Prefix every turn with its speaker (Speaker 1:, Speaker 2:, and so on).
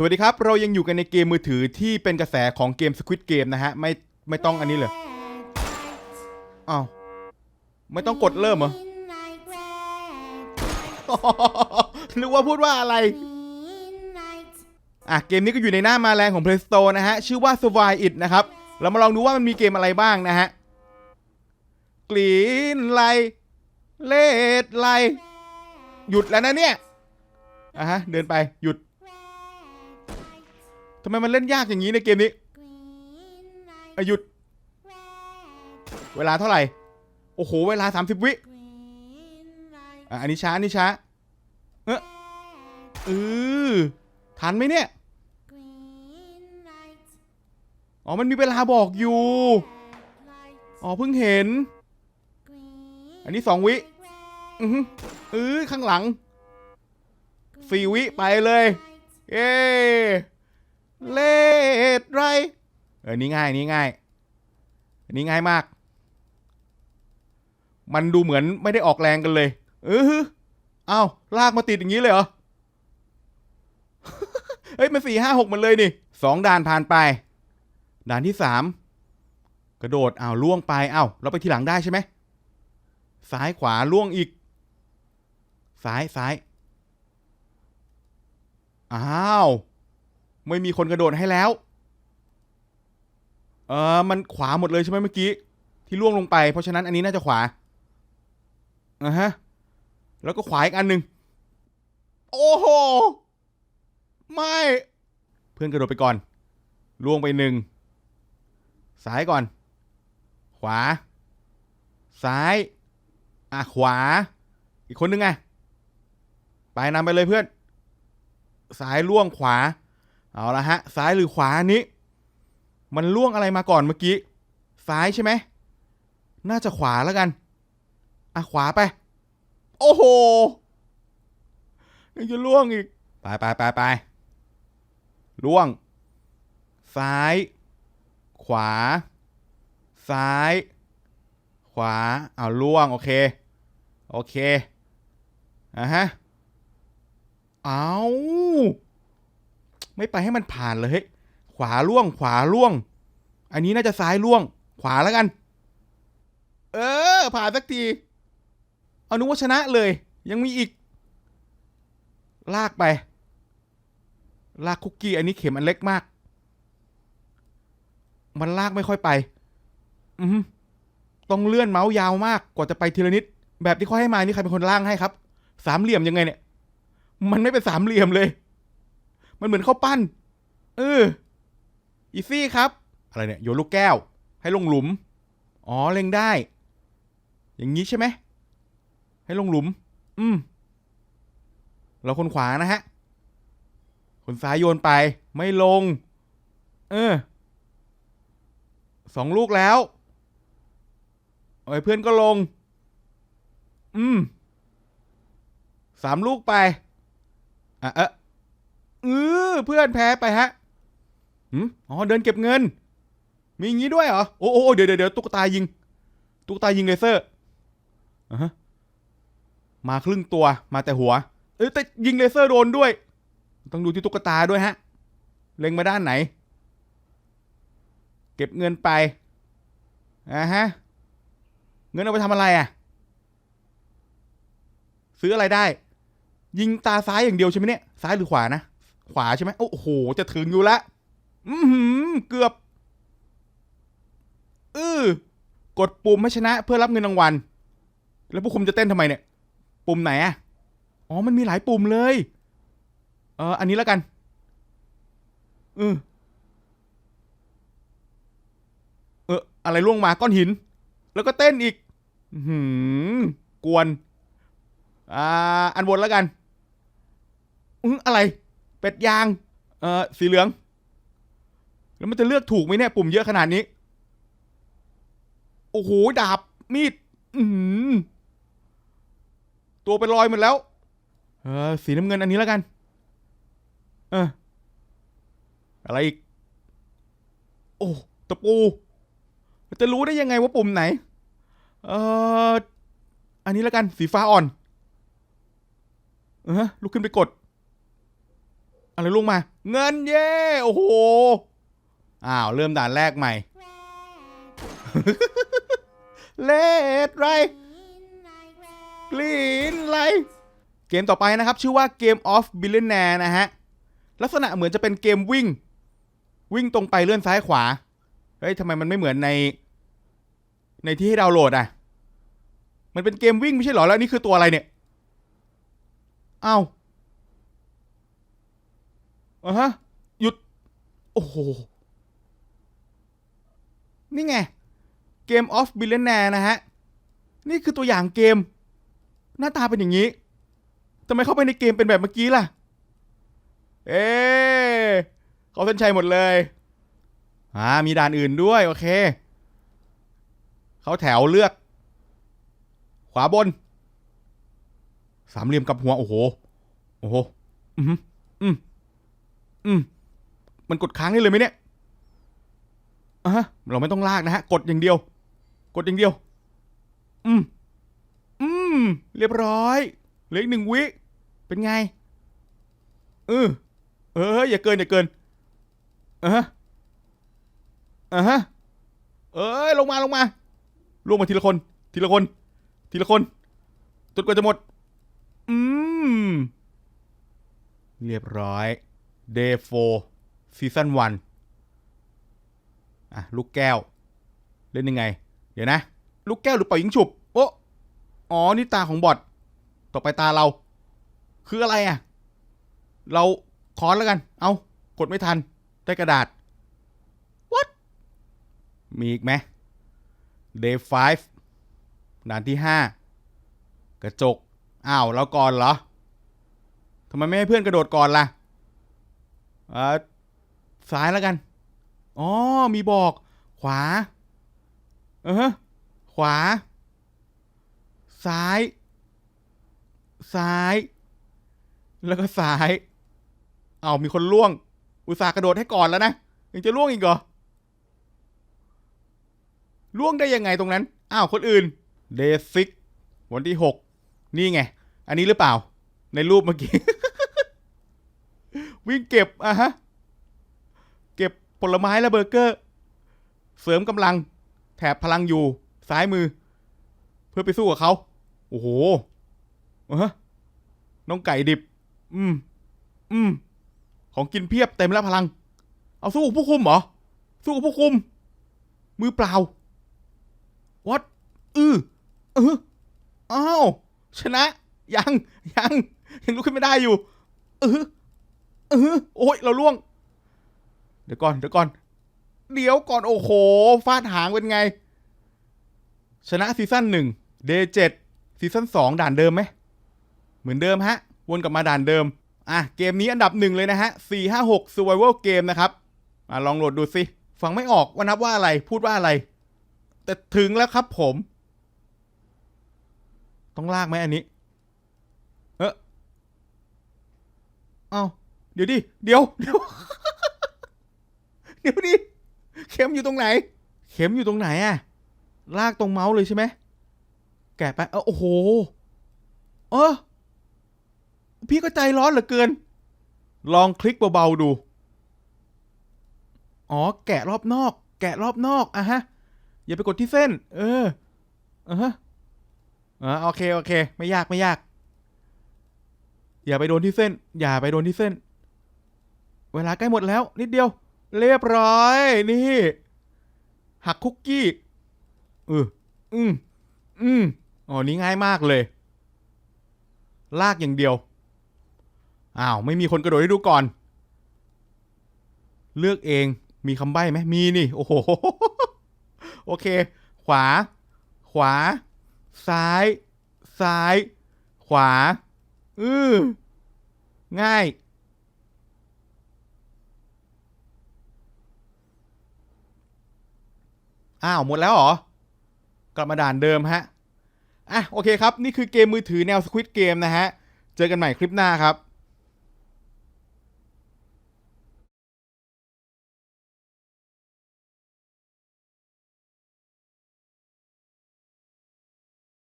Speaker 1: สวัสดีครับ เรายังอยู่กันในเกมมือถือที่เป็นกระแสของเกม Squid Game นะฮะ ไม่ไม่ต้องอันนี้เลยอ้าวไม่ต้องกดเริ่มเหรอ นึกว่าพูดว่าอะไร อะ เกมนี้ก็อยู่ในหน้ามาแรงของ Play Store นะฮะ ชื่อว่า Survive It นะครับ เรามาลองดูว่ามันมีเกมอะไรบ้างนะฮะกรีนไลเลดไลหยุดแล้วนะเนี่ยอะฮะ เดินไปหยุดทำไมมันเล่นยากอย่างนี้ในเกมนี้อหยุด เวลาเท่าไหร่ โอ้โห เวลา 30 วิอะอันนี้ช้าอันนี้ช้า เออเออทันไหมเนี่ย อ๋อ มันมีเวลาบอกอยู่ อ๋อ เพิ่งเห็น อันนี้สองวิ อือหือเออข้างหลังสี่วิ ไปเลย เย้ เลดไรเออนี่ง่ายนี่ง่ายอันนี้ง่ายมาก มันดูเหมือนไม่ได้ออกแรงกันเลย เออหือเอ้าลากมาติดอย่างนี้เลยเหรอ เฮ้ย มันสี่ห้าหกมันเลยนี่สองด่านผ่านไป ด่านที่สามกระโดดอ้าวล่วงไปอ้าวเราไปทีหลังได้ใช่ไหมซ้ายขวาล่วงอีก ซ้ายซ้ายอ้าว ไม่มีคนกระโดดให้แล้ว เออมันขวาหมดเลยใช่ไหมเมื่อกี้ ที่ล่วงลงไป เพราะฉะนั้นอันนี้น่าจะขวาอะฮะ แล้วก็ขวาอีกอันหนึ่งโอ้โห ไม่ เพื่อนกระโดดไปก่อน ล่วงไปหนึ่งซ้ายก่อน ขวา ซ้าย อะขวา อีกคนนึงไงไปนำไปเลยเพื่อน ซ้ายล่วงขวา เอาละฮะ ซ้ายหรือขวาอันนี้ มันล่วงอะไรมาก่อนเมื่อกี้ ซ้ายใช่ไหม น่าจะขวาแล้วกัน อะ ขวาไป โอ้โหยังจะล่วงอีก ไปไปไปไปล่วง ซ้าย ขวา ซ้าย ขวา เอาล่วง โอเค โอเคอะฮะ เอา ไม่ไปให้มันผ่านเลยเฮ้ขวาล่วงขวาล่วง อันนี้น่าจะซ้ายล่วง ขวาแล้วกัน เออ ผ่านสักที เอานึกว่าชนะเลย ยังมีอีก ลากไป ลากคุกกี้ อันนี้เข็มอันเล็กมาก มันลากไม่ค่อยไป อือหือต้องเลื่อนเมาส์ยาวมากกว่าจะไปทีละนิด แบบที่เขาให้มานี่ใครเป็นคนล่างให้ครับ สามเหลี่ยมยังไงเนี่ย มันไม่เป็นสามเหลี่ยมเลย มันเหมือนข้าวปั้น เออ อีซี่ครับ อะไรเนี่ย โยนลูกแก้ว ให้ลงหลุม อ๋อ เล็งได้ อย่างนี้ใช่ไหม ให้ลงหลุม อืม เราคนขวานะฮะ คนซ้ายโยนไป ไม่ลง เออ สองลูกแล้วเอ้ยเพื่อนก็ลง อืม สามลูกไป อะเอะ เออเพื่อนแพ้ไปฮะหืมอ๋อเดินเก็บเงิน มีอย่างนี้ด้วยเหรอ โอ้โอ้เดี๋ยวเดี๋ยวตุ๊กตายิง ตุ๊กตายิงเลเซอร์อะฮมาครึ่งตัวมาแต่หัว เอ้ยแต่ยิงเลเซอร์โดนด้วย ต้องดูที่ตุ๊กตาด้วยฮะ เล็งมาด้านไหน เก็บเงินไปอ่าฮะ เงินเอาไปทำอะไรอะ ซื้ออะไรได้ ยิงตาซ้ายอย่างเดียวใช่ไหมเนี่ย ซ้ายหรือขวานะ ขวาใช่ไหมโอ้โห จะถึงอยู่ละอือหือเกือบเออกดปุ่มให้ชนะ เพื่อรับเงินรางวัล แล้วพวกคุณจะเต้นทำไมเนี่ย ปุ่มไหนอะอ๋อ มันมีหลายปุ่มเลย เออ อันนี้แล้วกันเออเออ อะไรล่วงมาก้อนหิน แล้วก็เต้นอีกหือกวน อ่า อันบนแล้วกันอืออะไร เป็ดยาง เอ่อ สีเหลือง แล้วมันจะเลือกถูกไหมเนี่ย ปุ่มเยอะขนาดนี้ โอ้โห ดาบ มีด อืตัวเป็นรอยหมดแล้ว เออ สีน้ำเงินอันนี้แล้วกัน เออ อะไรอีก โอ้ ตะปู จะรู้ได้ยังไงว่าปุ่มไหน เออ อันนี้แล้วกัน สีฟ้าอ่อน เออลุกขึ้นไปกด อะไรลงมา เงินเย้โอ้โหอ้าวเริ่มด่านแรกใหม่ เลดไรกลีนไรเกมต่อไปนะครับ ชื่อว่า Game of Billionaire นะฮะ ลักษณะเหมือนจะเป็นเกมวิ่ง วิ่งตรงไปเลื่อนซ้ายขวา เฮ้ยทำไมมันไม่เหมือนใน ในที่ให้ดาวน์โหลดอะ มันเป็นเกมวิ่งไม่ใช่หรอ แล้วนี่คือตัวอะไรเนี่ย เอ้า อะฮะ หยุด โอ้โห นี่ไง เกม of Billionaire นะฮะ นี่คือตัวอย่างเกม หน้าตาเป็นอย่างนี้ทำไมเข้าไปในเกมเป็นแบบเมื่อกี้ล่ะ เอ๊เขาเส้นชัยหมดเลย อ่า มีด่านอื่นด้วย โอเค เขาแถวเลือก ขวาบน สามเหลี่ยมกับหัว โอ้โห โอ้โห อืมอืม อืม มันกดค้างได้เลยไหมเนี่ยอะเราไม่ต้องลากนะฮะ กดอย่างเดียว กดอย่างเดียว อืม อืม เรียบร้อย เหลืออีกหนึ่งวิ เป็นไง เออ เออ อย่าเกิน อย่าเกินอะฮะอะฮะ เอ้ย ลงมา ลงมา ลงมาทีละคน ทีละคน ทีละคนจนกว่าจะหมด อืม เรียบร้อย Day 4 Season 1อะลูกแก้ว เล่นยังไง เดี๋ยวนะ ลูกแก้วหรือเป่ายิงฉุบ โอ้อ๋อ นี่ตาของบอทต่อไปตาเรา คืออะไรอะ เราคอนแล้วกัน เอากดไม่ทัน ได้กระดาษ what มีอีกไหม day 5ด่านที่ห้ากระจก อ้าว แล้วก่อนเหรอทำไมไม่ให้เพื่อนกระโดดก่อนล่ะ ออซ้ายแล้วกัน อ๋อ มีบอก ขวา เออขวา ซ้าย ซ้าย แล้วก็ซ้าย เอามีคนล่วง อุตส่าห์กระโดดให้ก่อนแล้วนะ ยังจะล่วงอีกเหรอ ล่วงได้ยังไงตรงนั้น อ้าว คนอื่น เดซิก วันที่หก นี่ไง อันนี้หรือเปล่า ในรูปเมื่อกี้ วิ่งเก็บอะฮะ เก็บผลไม้และเบอร์เกอร์ เสริมกำลัง แถบพลังอยู่ ซ้ายมือ เพื่อไปสู้กับเขา โอ้โหเออน้องไก่ดิบ อืม อืม ของกินเพียบเต็มแล้วพลัง เอาสู้กับผู้คุมเหรอ สู้กับผู้คุม มือเปล่าวัดอือเอออ้าว ชนะ ยัง ยัง ยังลุกขึ้นไม่ได้อยู่ เออ เออโอ้ยเราล่วง เดี๋ยวก่อนเดี๋ยวก่อน เดี๋ยวก่อนโอ้โหฟาดหางเป็นไง ชนะซีซั่นหนึ่งเดย์เจ็ดซีซั่นสองด่านเดิมไหมเหมือนเดิมฮะ วนกลับมาด่านเดิม อะ เกมนี้อันดับหนึ่งเลยนะฮะ4 5 6 Survival Game นะครับอะลองโหลดดูสิฟังไม่ออกว่านับว่าอะไร พูดว่าอะไร แต่ถึงแล้วครับผม ต้องลากไหมอันนี้ เออเอาเดี๋ยวดิ เดี๋ยว เดี๋ยว เดี๋ยวดิ เข็มอยู่ตรงไหน เข็มอยู่ตรงไหนอะลากตรงเมาส์เลยใช่ไหม แกะไป เออโอ้โห เออ พี่ก็ใจร้อนเหลือเกิน ลองคลิกเบาๆดู อ๋อ แกะรอบนอก แกะรอบนอกอะฮะ อย่าไปกดที่เส้น เอออะฮะอ่าโอเค โอเค ไม่ยาก ไม่ยากอย่าไปโดนที่เส้น อย่าไปโดนที่เส้น เวลาใกล้หมดแล้วนิดเดียว เรียบร้อยนี่ หักคุกกี้เอออืมอืมอ๋อนี่ง่ายมากเลย ลากอย่างเดียวอ้าวไม่มีคนกระโดดให้ดูก่อน เลือกเองมีคำใบ้ไหมมีนี่ โอ้โหโอเค ขวา ขวา ซ้าย ซ้าย ขวา อือง่าย อ้าวหมดแล้วเหรอ กลับมาด่านเดิมฮะ อะโอเคครับ นี่คือเกมมือถือแนว Squid Game นะฮะ เจอกันใหม่คลิปหน้าครับ